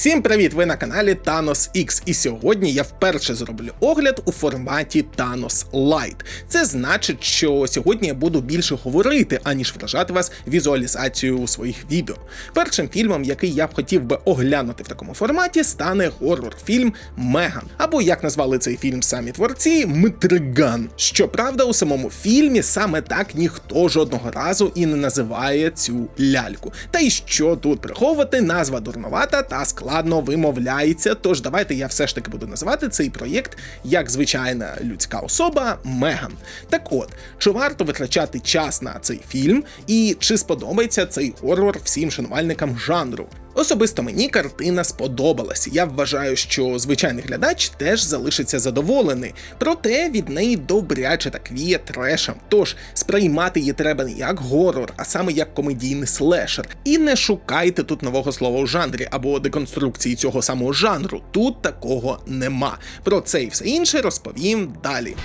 Всім привіт! Ви на каналі Thanos X. І сьогодні я вперше зроблю огляд у форматі Thanos Light. Це значить, що сьогодні я буду більше говорити, аніж вражати вас візуалізацією у своїх відео. Першим фільмом, який я б хотів би оглянути в такому форматі, стане горор-фільм Меган. Або як назвали цей фільм самі творці, Митриган. Щоправда, у самому фільмі саме так ніхто жодного разу і не називає цю ляльку. Та й що тут приховувати, назва дурновата та складно вимовляється. Тож давайте я все ж таки буду називати цей проєкт як звичайна людська особа Меган. Так от, чи варто витрачати час на цей фільм, і чи сподобається цей горор всім шанувальникам жанру? Особисто мені картина сподобалась. Я вважаю, що звичайний глядач теж залишиться задоволений, проте від неї добряче так віє трешем. Тож сприймати її треба не як горор, а саме як комедійний слешер. І не шукайте тут нового слова у жанрі або деконструкції цього самого жанру. Тут такого нема. Про це і все інше розповім далі.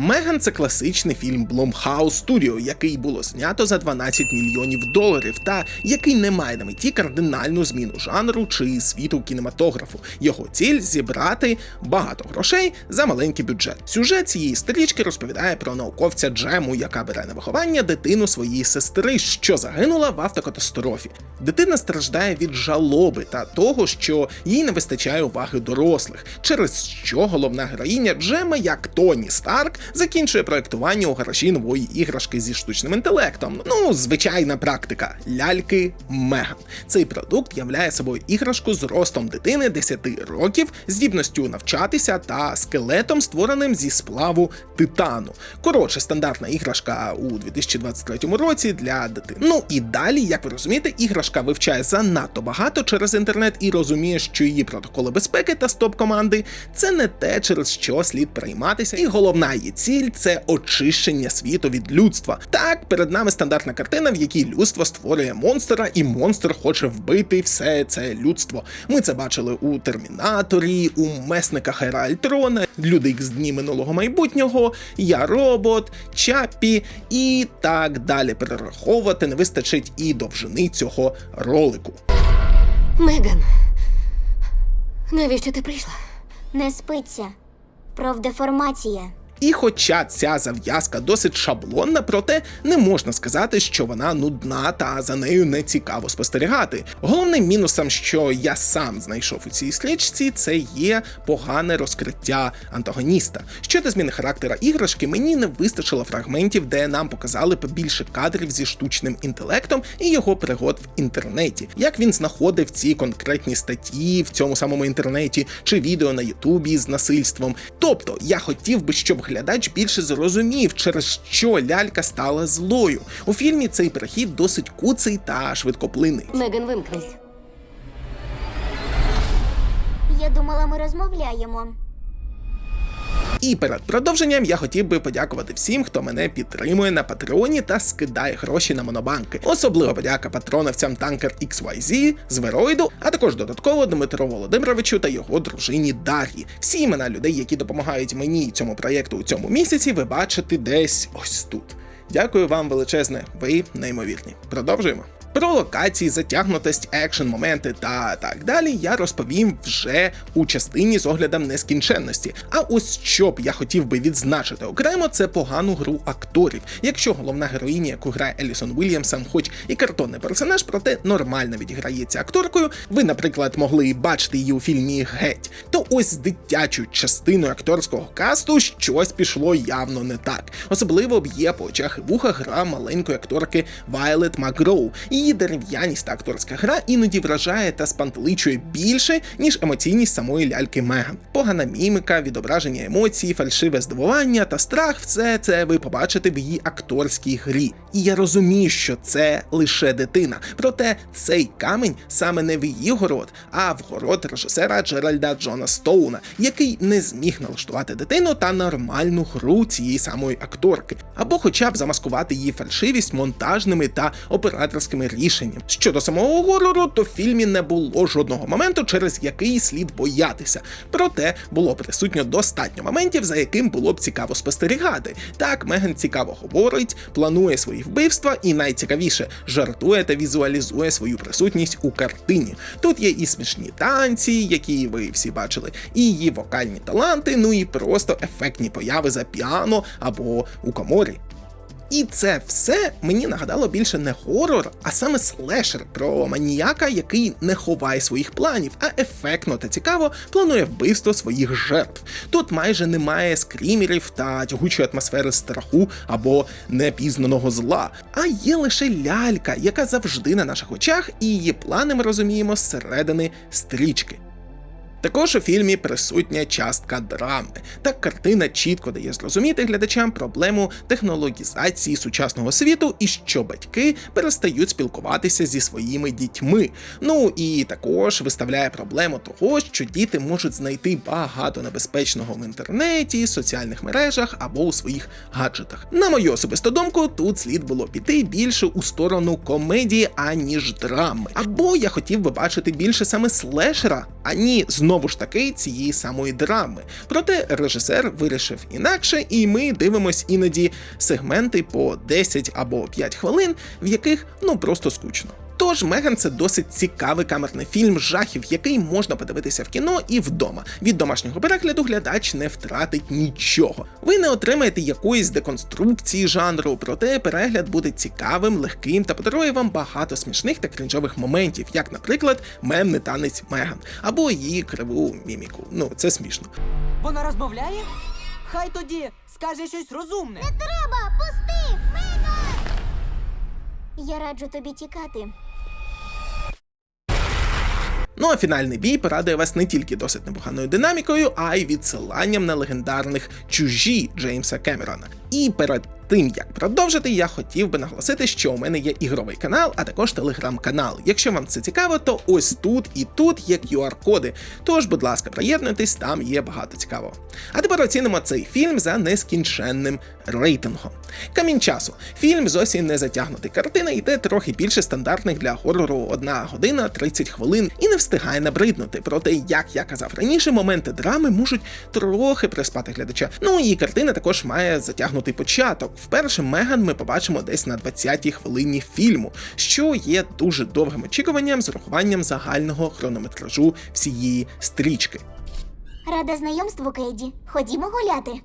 Меган це класичний фільм Blumhouse Studio, який було знято за 12 мільйонів доларів, та який не має на меті кардинальну зміну жанру чи світу кінематографу. Його ціль зібрати багато грошей за маленький бюджет. Сюжет цієї стрічки розповідає про науковця Джему, яка бере на виховання дитину своєї сестри, що загинула в автокатастрофі. Дитина страждає від жалоби та того, що їй не вистачає уваги дорослих, через що головна героїня Джема, як Тоні Старк, закінчує проектування у гаражі нової іграшки зі штучним інтелектом. Ну, звичайна практика ляльки Меган. Цей продукт являє собою іграшку з ростом дитини 10 років, здібністю навчатися та скелетом, створеним зі сплаву титану. Коротше, стандартна іграшка у 2023 році для дитини. Ну і далі, як ви розумієте, іграшка вивчає занадто багато через інтернет і розуміє, що її протоколи безпеки та стоп-команди це не те, через що слід прийматися, і головна її ціль це очищення світу від людства. Так, перед нами стандартна картина, в якій людство створює монстра, і монстр хоче вбити все це людство. Ми це бачили у Термінаторі, у месниках Ера Альтрона, Люди з дні минулого майбутнього, Я робот, Чапі і так далі. Перераховувати не вистачить і довжини цього ролику. Меган, навіщо ти прийшла? Не спиться. Профдеформація. І хоча ця зав'язка досить шаблонна, проте не можна сказати, що вона нудна та за нею не цікаво спостерігати. Головним мінусом, що я сам знайшов у цій слідчці, це є погане розкриття антагоніста. Щодо зміни характера іграшки, мені не вистачило фрагментів, де нам показали побільше кадрів зі штучним інтелектом і його пригод в інтернеті, як він знаходив ці конкретні статті в цьому самому інтернеті чи відео на Ютубі з насильством. Тобто я хотів би, щоб глядач більше зрозумів, через що лялька стала злою. У фільмі цей перехід досить куций та швидкоплинний. Меган, вимкнись. Я думала, ми розмовляємо. І перед продовженням я хотів би подякувати всім, хто мене підтримує на Патреоні та скидає гроші на монобанки. Особливо подяка патроновцям танкер XYZ, Звероїду, а також додатково Дмитру Володимировичу та його дружині Дар'ї. Всі імена людей, які допомагають мені і цьому проєкту у цьому місяці, ви бачите десь ось тут. Дякую вам величезне, ви неймовірні. Продовжуємо. Про локації, затягнутость, екшн, моменти та так далі я розповім вже у частині з оглядом нескінченності. А ось що б я хотів би відзначити окремо, це погану гру акторів. Якщо головна героїня, яку грає Елісон Уільямсон, хоч і картонний персонаж, проте нормально відіграється акторкою, ви, наприклад, могли бачити її у фільмі Геть, то ось з дитячою частиною акторського касту щось пішло явно не так. Особливо б'є по очах і вухах гра маленької акторки Вайлет Макгроу. Її дерев'яність та акторська гра іноді вражає та спантеличує більше, ніж емоційність самої ляльки Меган. Погана мімика, відображення емоцій, фальшиве здивування та страх все це ви побачите в її акторській грі. І я розумію, що це лише дитина. Проте цей камінь саме не в її город, а в город режисера Джеральда Джона Стоуна, який не зміг налаштувати дитину та нормальну гру цієї самої акторки, або хоча б замаскувати її фальшивість монтажними та операторськими рішеннями. Щодо самого горору, то в фільмі не було жодного моменту, через який слід боятися. Проте було присутньо достатньо моментів, за яким було б цікаво спостерігати. Так, Меган цікаво говорить, планує свої вбивства, і найцікавіше жартує та візуалізує свою присутність у картині. Тут є і смішні танці, які ви всі бачили, і її вокальні таланти, ну і просто ефектні появи за піано або у коморі. І це все мені нагадало більше не хорор, а саме слешер про маніяка, який не ховає своїх планів, а ефектно та цікаво планує вбивство своїх жертв. Тут майже немає скрімерів та тягучої атмосфери страху або непізнаного зла, а є лише лялька, яка завжди на наших очах, і її плани ми розуміємо зсередини стрічки. Також у фільмі присутня частка драми. Так картина чітко дає зрозуміти глядачам проблему технологізації сучасного світу і що батьки перестають спілкуватися зі своїми дітьми. Ну і також виставляє проблему того, що діти можуть знайти багато небезпечного в інтернеті, соціальних мережах або у своїх гаджетах. На мою особисту думку, тут слід було піти більше у сторону комедії, аніж драми. Або я хотів би бачити більше саме слешера, ані знову ж таки цієї самої драми. Проте режисер вирішив інакше, і ми дивимось іноді сегменти по 10 або 5 хвилин, в яких ну просто скучно. Тож Меган це досить цікавий камерний фільм жахів, який можна подивитися в кіно і вдома. Від домашнього перегляду глядач не втратить нічого. Ви не отримаєте якоїсь деконструкції жанру, проте перегляд буде цікавим, легким та подарує вам багато смішних та крінжових моментів, як, наприклад, мемний танець Меган або її криву міміку. Ну це смішно. Вона розмовляє? Хай тоді скаже щось розумне. Не Треба, пусти! Меган! Я раджу тобі тікати. Ну а фінальний бій порадує вас не тільки досить непоганою динамікою, а й відсиланням на легендарних чужі Джеймса Кемерона. І перед тим як продовжити, я хотів би наголосити, що у мене є ігровий канал, а також телеграм-канал. Якщо вам це цікаво, то ось тут і тут є QR-коди. Тож, будь ласка, приєднуйтесь, там є багато цікавого. А тепер оцінимо цей фільм за нескінченним рейтингом. Камінь часу. Фільм зовсім не затягнутий. Картина йде трохи більше стандартних для хорору 1 година 30 хвилин і не встигає набриднути. Проте, як я казав раніше, моменти драми можуть трохи приспати глядача. Ну і картина також має затягнутий початок. Вперше Меган ми побачимо десь на 20-й хвилині фільму, що є дуже довгим очікуванням з урахуванням загального хронометражу всієї стрічки. Рада знайомству, Кейді. Ходімо гуляти.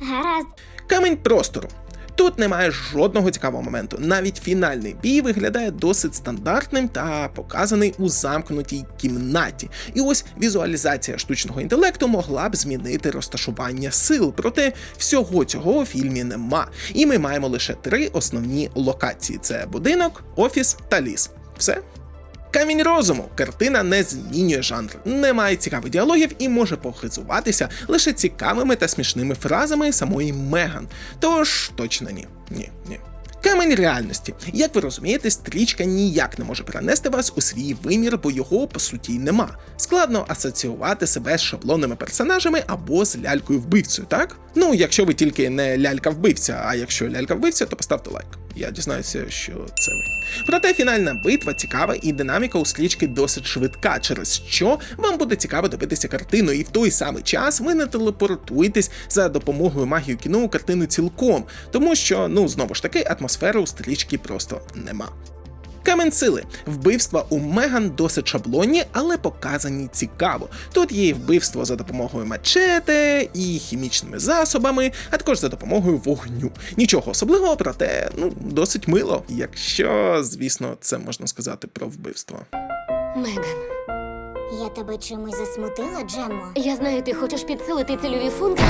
Гаразд. Камінь простору. Тут немає жодного цікавого моменту. Навіть фінальний бій виглядає досить стандартним та показаний у замкнутій кімнаті. І ось візуалізація штучного інтелекту могла б змінити розташування сил. Проте всього цього у фільмі нема. І ми маємо лише три основні локації: це будинок, офіс та ліс. Все. Камінь розуму. Картина не змінює жанр, не має цікавих діалогів і може похизуватися лише цікавими та смішними фразами самої Меган. Тож точно ні. Ні, ні. Камень реальності. Як ви розумієте, стрічка ніяк не може перенести вас у свій вимір, бо його по суті нема. Складно асоціювати себе з шаблонними персонажами або з лялькою вбивцею, так? Ну, якщо ви тільки не лялька-вбивця, а якщо лялька-вбивця, то поставте лайк. Я дізнаюся, що це ви. Проте фінальна битва цікава і динаміка у стрічки досить швидка, через що вам буде цікаво дивитися картину, і в той самий час ви не телепортуєтесь за допомогою магії кіно у картину цілком, тому що, ну знову ж таки, атмосфери у стрічки просто нема. Камень сили. Вбивства у Меган досить шаблонні, але показані цікаво. Тут є і вбивство за допомогою мачете, і хімічними засобами, а також за допомогою вогню. Нічого особливого, проте ну досить мило, якщо, звісно, це можна сказати про вбивство. Меган, Я тебе чимось засмутила, Джеммо? я знаю, ти хочеш підсилити цільові функції.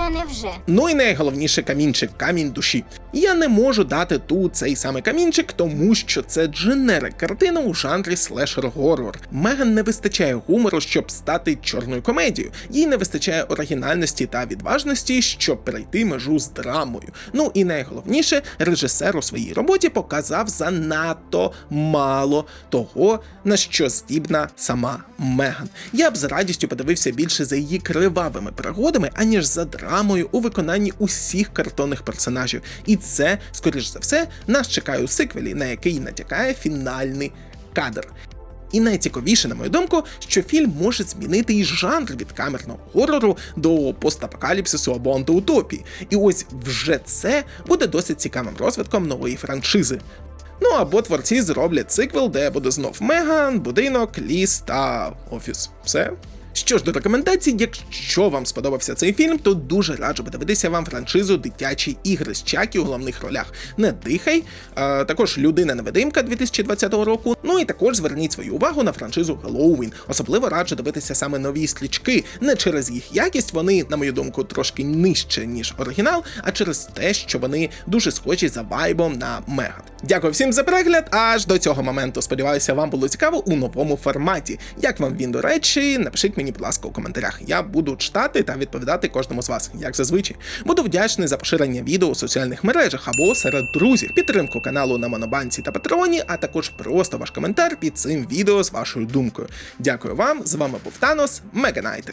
Та невже? Ну і найголовніше камінчик, камінь душі. Я не можу дати тут цей самий камінчик, тому що це дженерик картина у жанрі слешер горор. Меган не вистачає гумору, щоб стати чорною комедією. Їй не вистачає оригінальності та відважності, щоб перейти межу з драмою. Ну і найголовніше, режисер у своїй роботі показав занадто мало того, на що здібна сама Меган. Я б з радістю подивився більше за її кривавими пригодами, аніж за драмою у виконанні усіх картонних персонажів. І це, скоріш за все, нас чекає у сиквелі, на який натякає фінальний кадр. І найцікавіше, на мою думку, що фільм може змінити і жанр від камерного горору до постапокаліпсису або антиутопії. І ось вже це буде досить цікавим розвитком нової франшизи. Ну або творці зроблять циквел, де буде знов Меган, будинок, ліс та офіс. Все. Що ж до рекомендацій, якщо вам сподобався цей фільм, то дуже раджу подивитися вам франшизу Дитячі ігри з Чакі у головних ролях. Не дихай, а також людина невидимка 2020 року. Ну і також зверніть свою увагу на франшизу Halloween. Особливо раджу дивитися саме нові стрічки. Не через їх якість, вони, на мою думку, трошки нижче, ніж оригінал, а через те, що вони дуже схожі за вайбом на Меган. Дякую всім за перегляд. Аж до цього моменту. Сподіваюся, вам було цікаво у новому форматі. Як вам він до речі, напишіть мені, будь ласка, у коментарях. Я буду читати та відповідати кожному з вас, як зазвичай. Буду вдячний за поширення відео у соціальних мережах або серед друзів, підтримку каналу на Монобанці та Патреоні, а також просто ваш коментар під цим відео з вашою думкою. Дякую вам. З вами був Танос. Меганайте.